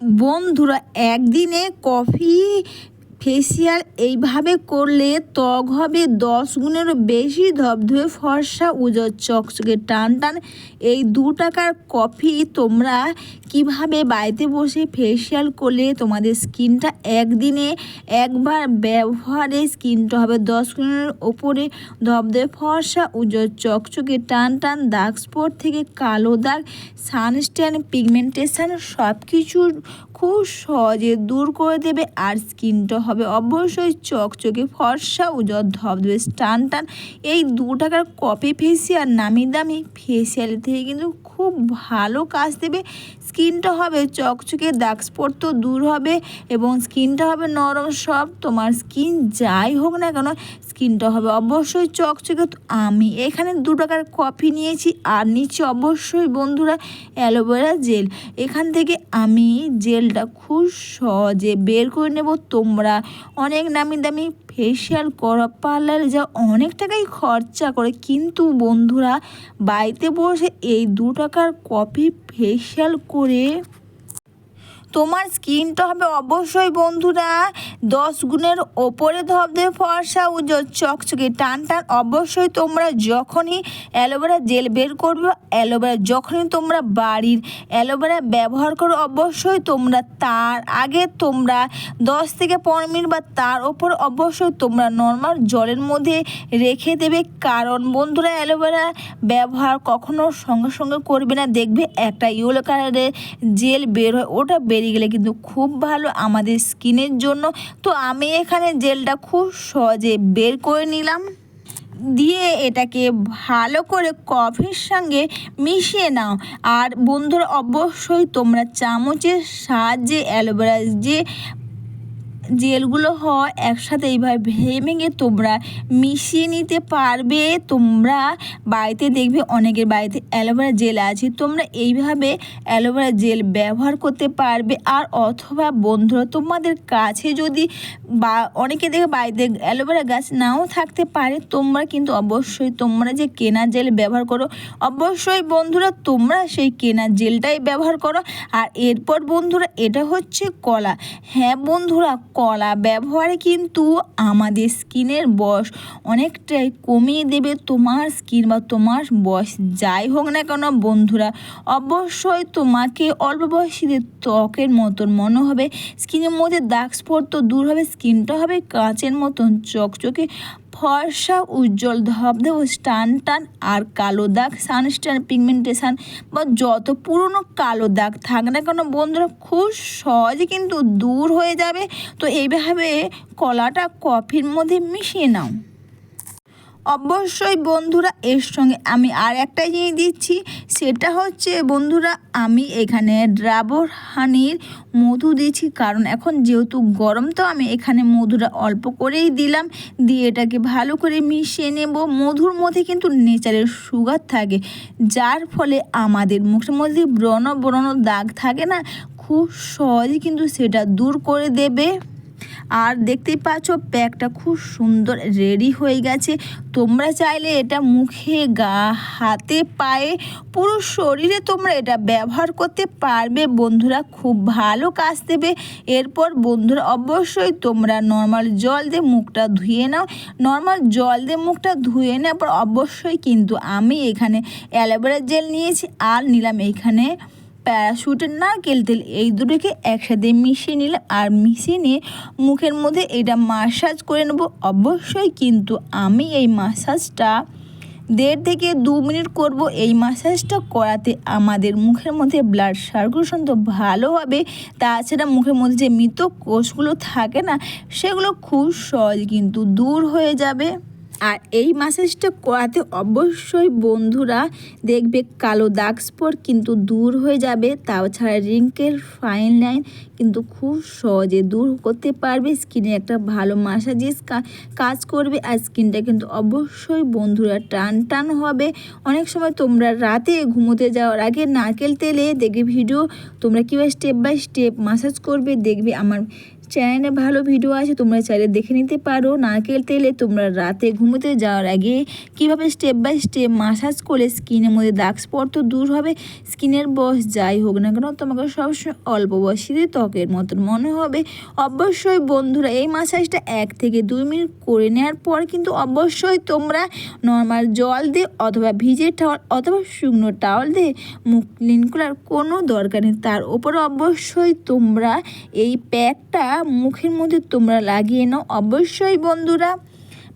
বন্ধুরা একদিনে coffee facial এইভাবে করলে ত্বক হবে দশ গুণেরও বেশি ধবধবে ফর্সা উজর চকচকে টান টান। এই দু টাকার কফি তোমরা কীভাবে বাড়িতে বসে ফেসিয়াল করলে তোমাদের স্কিনটা একদিনে একবার ব্যবহারে স্কিনটা হবে দশ গুণের ওপরে। ধবধবে ফর্সা উজর চকচকে টান টান দাগ স্পট থেকে কালো দাগ সানস্ট্যান পিগমেন্টেশন সব কিছুর খুব সহজে দূর করে দেবে আর স্কিনটা হবে অবশ্যই চকচকে, ফর্সা, উজ্জ্বল ধবধবে টান টান। এই দু টাকার কপি ফেসিয়াল নামি দামি ফেসিয়াল থেকে কিন্তু খুব ভালো কাজ দেবে। স্কিনটা হবে চকচকে, দাগ স্পট তো দূর হবে এবং স্কিনটা হবে নরম, সব তোমার স্কিন যাই হোক না কেন, স্কিনটা হবে অবশ্যই চকচকে। আমি এখানে দু টাকার কফি নিয়েছি আর নিচ্ছি অবশ্যই বন্ধুরা অ্যালোভেরা জেল। এখান থেকে আমি জেলটা খুব সহজে বের করে নেব। তোমরা অনেক নামি দামি ফেশিয়াল করা পার্লার যা অনেক টাকাই খরচা করে। কিন্তু বন্ধুরা, বাড়িতে বসে এই দু টাকার কপি ফেশিয়াল করে তোমার স্কিনটা হবে অবশ্যই বন্ধুরা দশ গুণের ওপরে ধবধে ফর্সা উজ্জ্বল চকচকে টান টান। অবশ্যই তোমরা যখনই অ্যালোভেরা জেল বের করবে, অ্যালোভেরা যখনই তোমরা বাড়ির অ্যালোভেরা ব্যবহার করো অবশ্যই তোমরা তার আগে তোমরা দশ থেকে পনেরো মিনিট বা তার ওপর অবশ্যই তোমরা নর্মাল জলের মধ্যে রেখে দেবে। কারণ বন্ধুরা, অ্যালোভেরা ব্যবহার কখনো সঙ্গে সঙ্গে করবে না। দেখবে একটা ইয়েলো কালারের জেল বের হয়, ওটা বেরিয়ে গেলে কিন্তু খুব ভালো আমাদের স্কিনের জন্য তো আমি এখানে জেলটা খুব সহজে বের করে নিলাম। দিয়ে এটাকে ভালো করে কফির সঙ্গে মিশিয়ে নাও। আর বন্ধুরা, অবশ্যই তোমরা চামচের সাহায্যে অ্যালোভেরা যে জেলগুলো হয়, একসাথে এইভাবে ভেঙে ভেঙে তোমরা মিশিয়ে নিতে পারবে। তোমরা বাড়িতে দেখবে অনেকের বাড়িতে অ্যালোভেরা জেল আছে। তোমরা এইভাবে অ্যালোভেরা জেল ব্যবহার করতে পারবে। আর অথবা বন্ধুরা, তোমাদের কাছে যদি বা অনেকে দেখে বাড়িতে অ্যালোভেরা গাছ নাও থাকতে পারে, তোমরা কিন্তু অবশ্যই তোমরা যে কেনা জেল ব্যবহার করো, অবশ্যই বন্ধুরা তোমরা সেই কেনা জেলটাই ব্যবহার করো। আর এরপর বন্ধুরা, এটা হচ্ছে কলা। হ্যাঁ বন্ধুরা কলা ব্যবহারে কিন্তু আমাদের স্কিনের বয়স অনেকটাই কমিয়ে দেবে তোমার স্কিন বা তোমার বয়স। যাই হোক না কেন বন্ধুরা, অবশ্যই তোমাকে অল্প বয়সীদের ত্বকের মতন মনে হবে, স্কিনের মধ্যে দাগ স্পট তো দূর হবে, স্কিনটা হবে কাঁচের মতন, চকচকে ফর্সা, উজ্জ্বল ধবধব টান টান আর কালো দাগ সানস্টান পিগমেন্টেশন বা যত পুরনো কালো দাগ থাক না কেন বন্ধুরা, খুব সহজে কিন্তু দূর হয়ে যাবে। তো এইভাবে কলাটা কফির মধ্যে মিশিয়ে নাও। অবশ্যই বন্ধুরা, এর সঙ্গে আমি আর একটা জিনিস দিচ্ছি। সেটা হচ্ছে বন্ধুরা, আমি এখানে ড্রাবর হানির মধু দিয়েছি কারণ এখন যেহেতু গরম, তো আমি এখানে মধুটা অল্প করেই দিলাম। দিয়ে এটাকে ভালো করে মিশিয়ে নেব। মধুর মধ্যে কিন্তু নেচারের সুগার থাকে, যার ফলে আমাদের মুখের মধ্যে ব্রণ ব্রণ দাগ থাকে না, খুব সহজে কিন্তু সেটা দূর করে দেবে। আর দেখতেই পাচ্ছ প্যাকটা খুব সুন্দর রেডি হয়ে গেছে। তোমরা চাইলে এটা মুখে, গা, হাতে, পায়ে, পুরো শরীরে তোমরা এটা ব্যবহার করতে পারবে। বন্ধুরা খুব ভালো কাজ দেবে। এরপর বন্ধুরা অবশ্যই তোমরা নর্মাল জল দিয়ে মুখটা ধুয়ে নাও। নর্মাল জল দিয়ে মুখটা ধুয়ে নেওয়ার পর অবশ্যই কিন্তু আমি এখানে অ্যালোভেরা জেল নিয়েছি আর নিলাম এখানে প্যারাশুটের নারকেল তেল, এই দুটোকে একসাথে মিশিয়ে নিলাম আর মিশিয়ে নিয়ে মুখের মধ্যে এটা মাসাজ করে নেব। অবশ্যই কিন্তু আমি এই মাসাজটা দেড় থেকে দু মিনিট করব। এই মাসাজটা করাতে আমাদের মুখের মধ্যে ব্লাড সার্কুলেশন তো ভালো হবে। তাছাড়া মুখের মধ্যে যে মৃত কোষগুলো থাকে না, সেগুলো খুব সহজ কিন্তু দূর হয়ে যাবে। আর এই মাসাজটা করাতে অবশ্যই বন্ধুরা দেখবে কালো দাগ স্পট কিন্তু দূর হয়ে যাবে, তাছাড়া রিঙ্কেল ফাইন লাইন কিন্তু খুব সহজে দূর করতে পারবে স্কিনে একটা ভালো মাসাজেস কাজ করবে আর স্কিনটা কিন্তু অবশ্যই বন্ধুরা টান টান হবে। অনেক সময় তোমরা রাতে ঘুমোতে যাওয়ার আগে নারকেল তেলে দেখবে ভিডিও তোমরা কীভাবে স্টেপ বাই স্টেপ মাসাজ করবে, দেখবে আমার চ্যানেলে ভালো ভিডিও আছে, তোমরা চাইলে দেখে নিতে পারো। নারকেল তেলে তোমরা রাতে ঘুমোতে যাওয়ার আগে কীভাবে স্টেপ বাই স্টেপ মাসাজ করে স্কিনের মধ্যে দাগ স্পট তো দূর হবে? স্কিনের বয়স যাই হোক না কেন, তোমাকে সবসময় অল্প বয়সীদের ত্বকের মতন মনে হবে। অবশ্যই বন্ধুরা, এই মাসাজটা এক থেকে দুই মিনিট করে নেওয়ার পর কিন্তু অবশ্যই তোমরা নর্মাল জল দিয়ে অথবা ভিজে টাওয়াল অথবা শুকনো টাওয়াল দিয়ে মুখ ক্লিন করার কোনো দরকার নেই। তার উপর অবশ্যই তোমরা এই প্যাকটা মুখের মধ্যে তোমরা লাগিয়ে নাও। অবশ্যই বন্ধুরা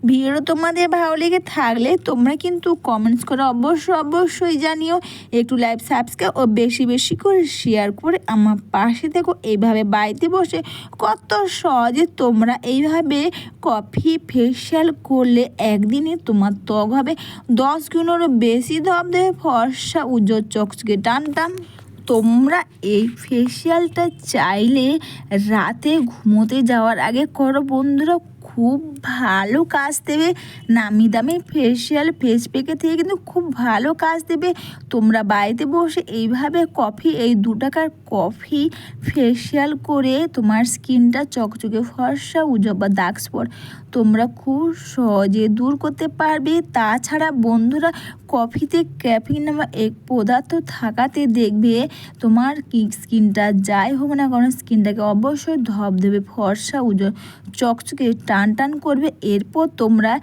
ভিডিও তোমাদের ভালো লেগে থাকলে তোমরা কিন্তু কমেন্টস করে অবশ্যই অবশ্যই জানিও। একটু লাইভ সাবস্ক্রাইব ও বেশি বেশি করে শেয়ার করে আমার পাশে থেকো। এইভাবে বাড়িতে বসে কত সহজে তোমরা এইভাবে কফি ফেশিয়াল করলে একদিনে তোমার ত্বক হবে। দশ গুণেরও বেশি ধব দেবে ফর্সা, উজ্জ্বল চকচকে টান টান তোমরা এই ফেসিয়ালটা চাইলে রাতে ঘুমোতে যাওয়ার আগে করো বন্ধুরা। খুব ভালো কাজ দেবে। নামি দামি ফেসিয়াল ফেস প্যাকে থেকে কিন্তু খুব ভালো কাজ দেবে। তোমরা বাড়িতে বসে এইভাবে কফি এই দু টাকার কফি ফেসিয়াল করে তোমার স্কিনটা চকচকে ফর্সা উজ্জ্বল বা দাগ স্পট তোমরা খুব সহজে দূর করতে পারবে। তাছাড়া বন্ধুরা কফিতে ক্যাফিন নামা এক পদার্থ থাকাতে দেখবে তোমার কি স্কিনটা যাই হোক না কারণ স্কিনটাকে অবশ্যই ধপ দেবে, ফর্সা উজ্জ্বল চকচকে, টান টান করবে, এরপর তোমরা,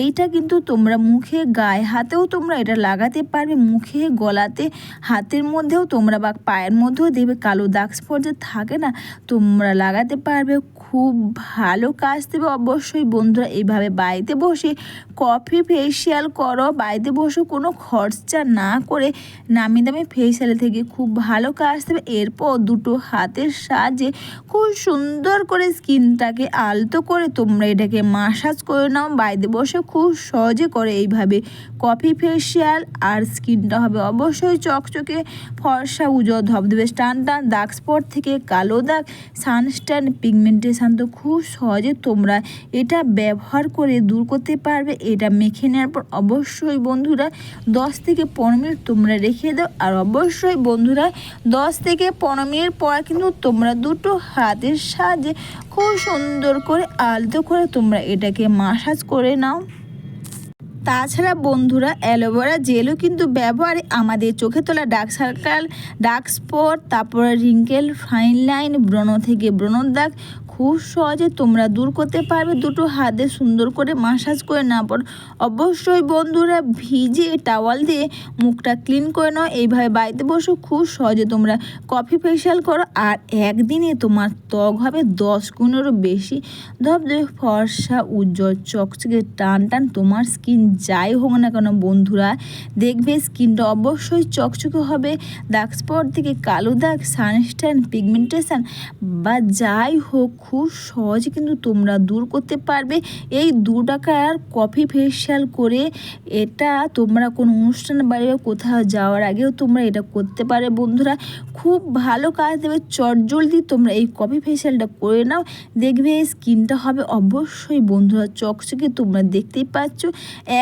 এইটা কিন্তু তোমরা মুখে, গায়ে হাতেও তোমরা এটা লাগাতে পারবে, মুখে, গলাতে, হাতের মধ্যেও তোমরা বা পায়ের মধ্যেও দেবে কালো দাগ স্পট যে থাকে না, তোমরা লাগাতে পারবে। খুব ভালো কাজ দেবে অবশ্যই বন্ধুরা, এইভাবে বাড়িতে বসে কফি ফেসিয়াল করো, বাড়িতে বসে কোনো খরচা না করে নামি দামি ফেসিয়াল থেকে খুব ভালো কাজ দেবে, এরপর দুটো হাতের সাহায্যে খুব সুন্দর করে স্কিনটাকে আলতো করে তোমরা এটাকে মাসাজ করে নাও। বাড়িতে বসে খুব সহজে করে এইভাবে। কফি ফেসিয়াল আর স্কিনটা হবে অবশ্যই চকচকে, ফর্সা, উজ্জ্বল ধবধবে। টান টান দাগ স্পট থেকে কালো দাগ সানস্ট্যান্ড পিগমেন্টেশন তো খুব সহজে তোমরা এটা ব্যবহার করে দূর করতে পারবে। এটা মেখে নেওয়ার পর অবশ্যই বন্ধুরা দশ থেকে পনেরো মিনিট তোমরা রেখে দাও। আর অবশ্যই বন্ধুরা দশ থেকে পনেরো মিনিট পর কিন্তু তোমরা দুটো হাতের সাহায্যে খুব সুন্দর করে আলতো করে তোমরা এটাকে মাসাজ করে নাও। তাছাড়া বন্ধুরা, অ্যালোভেরা জেলও কিন্তু ব্যবহারে আমাদের চোখে তোলা ডার্ক সার্কাল ডার্ক স্পট তারপরে রিঙ্কেল ফাইন লাইন ব্রণ থেকে ব্রণর দাগ খুব সহজে তোমরা দূর করতে পারবে। দুটো হাতে সুন্দর করে মাসাজ করে না পর অবশ্যই বন্ধুরা ভিজে টাওয়াল দিয়ে মুখটা ক্লিন করে নাও। এইভাবে বাড়িতে বসে খুব সহজে তোমরা কফি ফেশিয়াল করো। আর একদিনে তোমার ত্বক হবে দশ গুণেরও বেশি। ধবধবে ফর্সা, উজ্জ্বল, চকচকে, টান টান তোমার স্কিন যাই হোক না কেন বন্ধুরা, দেখবে স্কিনটা অবশ্যই চকচকে হবে। দাগ স্পট থেকে কালো দাগ সানস্ট্যান পিগমেন্টেশন বা যাই হোক খুব সহজে কিন্তু তোমরা দূর করতে পারবে। এই দু টাকার কফি ফেসিয়াল করে এটা তোমরা কোনো অনুষ্ঠান বাড়ি বা কোথাও যাওয়ার আগেও তোমরা এটা করতে পারে বন্ধুরা। খুব ভালো কাজ দেবে চটজলদি তোমরা এই কফি ফেসিয়ালটা করে নাও। দেখবে স্কিনটা হবে অবশ্যই বন্ধুরা চকচকে, তোমরা দেখতেই পাচ্ছ।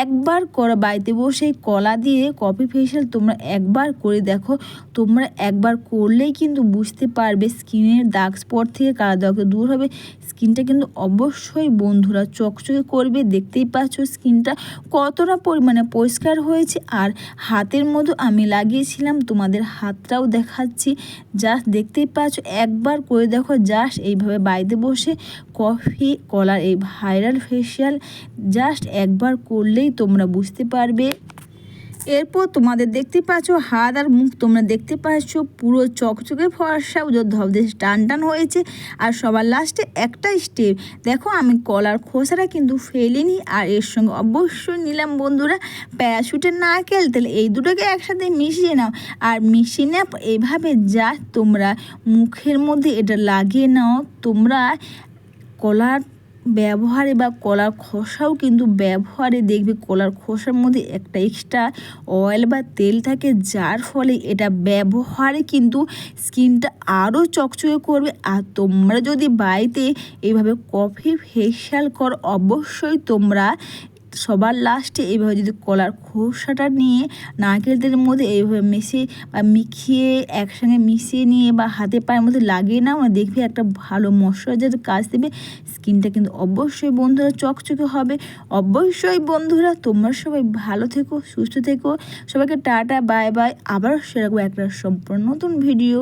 একবার করা বাড়িতে বসে কলা দিয়ে কফি ফেসিয়াল তোমরা একবার করে দেখো। তোমরা একবার করলেই কিন্তু বুঝতে পারবে স্কিনের দাগ স্পট থেকে কালো দাগ দূর হবে। স্কিনটা কিন্তু অবশ্যই বন্ধুরা চকচকে করবে। দেখতেই পাচ্ছ স্কিনটা কতটা পরিমাণে পরিষ্কার হয়েছে। আর হাতের মধ্যে আমি লাগিয়েছিলাম, তোমাদের হাতটাও দেখাচ্ছি। জাস্ট দেখতেই পাচ্ছ, একবার করে দেখো জাস্ট এইভাবে বাড়িতে বসে কফি, কলার এই ভাইরাল ফেশিয়াল জাস্ট একবার করলেই তোমরা বুঝতে পারবে। এরপর তোমাদের দেখতে পাচ্ছ, হাত আর মুখ তোমরা দেখতে পাচ্ছ, পুরো চকচকে ফর্সা উজোর ধবদে টান টান হয়েছে। আর সবার লাস্টে একটা স্টেপ দেখো আমি কলার খোসাটা কিন্তু ফেলিনি, আর এর সঙ্গে অবশ্যই নিলাম বন্ধুরা, প্যারাশুটের নারকেল তেল এই দুটোকে একসাথে মিশিয়ে নাও। আর মিশিয়ে নেওয়ার এভাবে যা তোমরা মুখের মধ্যে এটা লাগিয়ে নাও, তোমরা কলার ব্যবহারে বা কলার খোসাও কিন্তু ব্যবহারে দেখবে কলার খোসার মধ্যে একটা এক্সট্রা অয়েল বা তেল থাকে, যার ফলে এটা ব্যবহারে কিন্তু স্কিনটা আরও চকচকে করবে। আর তোমরা যদি বাড়িতে এইভাবে কফি ফেসিয়াল কর, অবশ্যই তোমরা সবার লাস্টে এইভাবে যদি কলার খোসাটা নিয়ে নারকেল তেলের মধ্যে এইভাবে মিশিয়ে বা মিখিয়ে একসঙ্গে মিশিয়ে নিয়ে বা হাতে পায়ের মধ্যে লাগিয়ে নাও না দেখবি একটা ভালো ময়শ্চারাইজার কাজ দেবে। স্কিনটা কিন্তু অবশ্যই বন্ধুরা চকচকে হবে। অবশ্যই বন্ধুরা তোমরা সবাই ভালো থেকো, সুস্থ থেকো। সবাইকে টাটা, বাই বাই। আবার সেরকম একটা সম্পূর্ণ নতুন ভিডিও